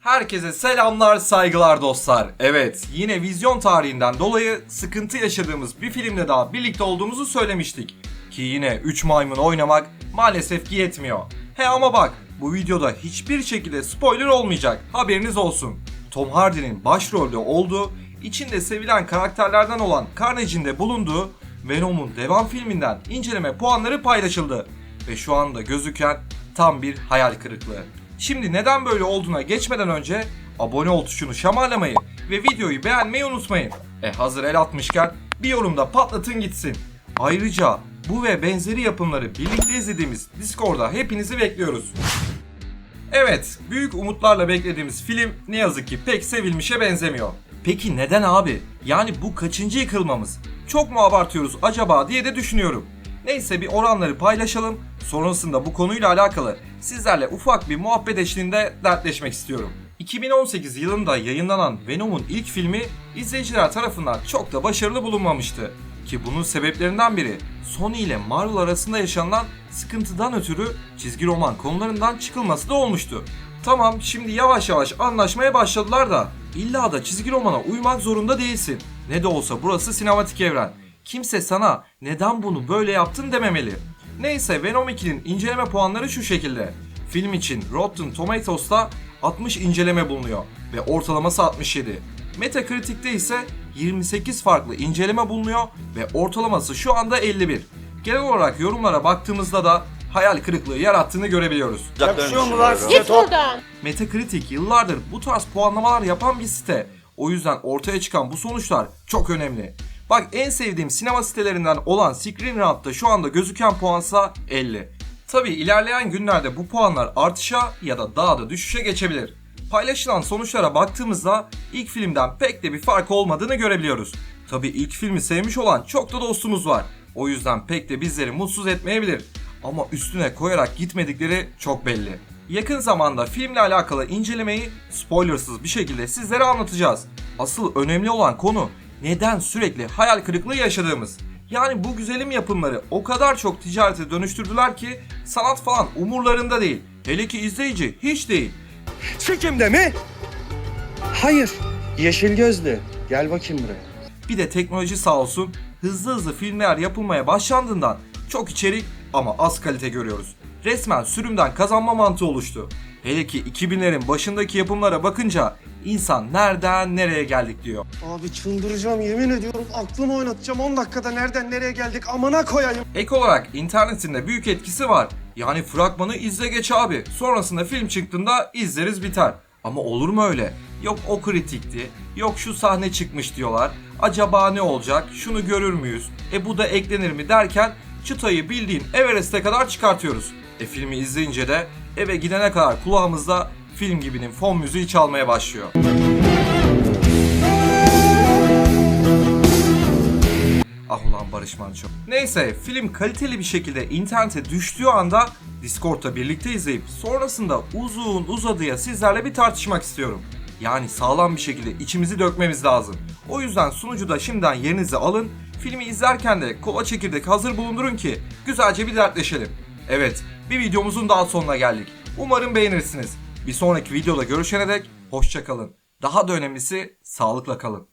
Herkese selamlar, saygılar dostlar. Evet, yine vizyon tarihinden dolayı sıkıntı yaşadığımız bir filmde daha birlikte olduğumuzu söylemiştik. Ki yine 3 maymun oynamak maalesef ki yetmiyor. He ama bak, bu videoda hiçbir şekilde spoiler olmayacak. Haberiniz olsun. Tom Hardy'nin başrolde olduğu, içinde sevilen karakterlerden olan Carnage'in de bulunduğu Venom'un devam filminden inceleme puanları paylaşıldı. Ve şu anda gözüken tam bir hayal kırıklığı. Şimdi neden böyle olduğuna geçmeden önce abone ol tuşunu şamarlamayı ve videoyu beğenmeyi unutmayın. E hazır el atmışken bir yorumda patlatın gitsin. Ayrıca bu ve benzeri yapımları birlikte izlediğimiz Discord'da hepinizi bekliyoruz. Evet, büyük umutlarla beklediğimiz film ne yazık ki pek sevilmişe benzemiyor. Peki neden abi? Yani bu kaçıncı yıkılmamız? Çok mu abartıyoruz acaba diye de düşünüyorum. Neyse bir oranları paylaşalım. Sonrasında bu konuyla alakalı sizlerle ufak bir muhabbet eşliğinde dertleşmek istiyorum. 2018 yılında yayınlanan Venom'un ilk filmi izleyiciler tarafından çok da başarılı bulunmamıştı. Ki bunun sebeplerinden biri Sony ile Marvel arasında yaşanılan sıkıntıdan ötürü çizgi roman konularından çıkılması da olmuştu. Tamam şimdi yavaş yavaş anlaşmaya başladılar da illa da çizgi romana uymak zorunda değilsin. Ne de olsa burası sinematik evren. Kimse sana neden bunu böyle yaptın dememeli. Neyse Venom 2'nin inceleme puanları şu şekilde. Film için Rotten Tomatoes'ta 60 inceleme bulunuyor ve ortalaması 67. Metacritic'te ise 28 farklı inceleme bulunuyor ve ortalaması şu anda 51. Genel olarak yorumlara baktığımızda da hayal kırıklığı yarattığını görebiliyoruz. Yakışıyor mu lan size Git top? buradan. Metacritic yıllardır bu tarz puanlamalar yapan bir site. O yüzden ortaya çıkan bu sonuçlar çok önemli. Bak en sevdiğim sinema sitelerinden olan Screen Rant'ta şu anda gözüken puansa 50. Tabi ilerleyen günlerde bu puanlar artışa ya da daha da düşüşe geçebilir. Paylaşılan sonuçlara baktığımızda ilk filmden pek de bir fark olmadığını görebiliyoruz. Tabi ilk filmi sevmiş olan çok da dostumuz var. O yüzden pek de bizleri mutsuz etmeyebilir. Ama üstüne koyarak gitmedikleri çok belli. Yakın zamanda filmle alakalı incelemeyi spoilersız bir şekilde sizlere anlatacağız. Asıl önemli olan konu neden sürekli hayal kırıklığı yaşadığımız. Yani bu güzelim yapımları o kadar çok ticarete dönüştürdüler ki sanat falan umurlarında değil. Hele ki izleyici hiç değil. Çekimde mi? Hayır. Yeşil gözlü. Gel bakayım buraya. Bir de teknoloji sağ olsun hızlı hızlı filmler yapılmaya başlandığından çok içerik ama az kalite görüyoruz. Resmen sürümden kazanma mantığı oluştu. Hele ki 2000'lerin başındaki yapımlara bakınca insan nereden nereye geldik diyor. Abi çıldıracağım yemin ediyorum aklımı oynatacağım 10 dakikada nereden nereye geldik amına koyayım. Ek olarak internetin de büyük etkisi var. Yani fragmanı izle geç abi. Sonrasında film çıktığında izleriz biter. Ama olur mu öyle? Yok o kritikti, yok şu sahne çıkmış diyorlar. Acaba ne olacak? Şunu görür müyüz? E bu da eklenir mi derken çıtayı bildiğin Everest'e kadar çıkartıyoruz. E filmi izleyince de eve gidene kadar kulağımızda film gibinin fon müziği çalmaya başlıyor. Ah ulan Barış Manço. Neyse film kaliteli bir şekilde internete düştüğü anda Discord'da birlikte izleyip sonrasında uzun uzadıya sizlerle bir tartışmak istiyorum. Yani sağlam bir şekilde içimizi dökmemiz lazım. O yüzden sunucuda şimdiden yerinizi alın. Filmi izlerken de kola çekirdek hazır bulundurun ki güzelce bir dertleşelim. Evet, bir videomuzun daha sonuna geldik. Umarım beğenirsiniz. Bir sonraki videoda görüşene dek hoşçakalın. Daha da önemlisi sağlıkla kalın.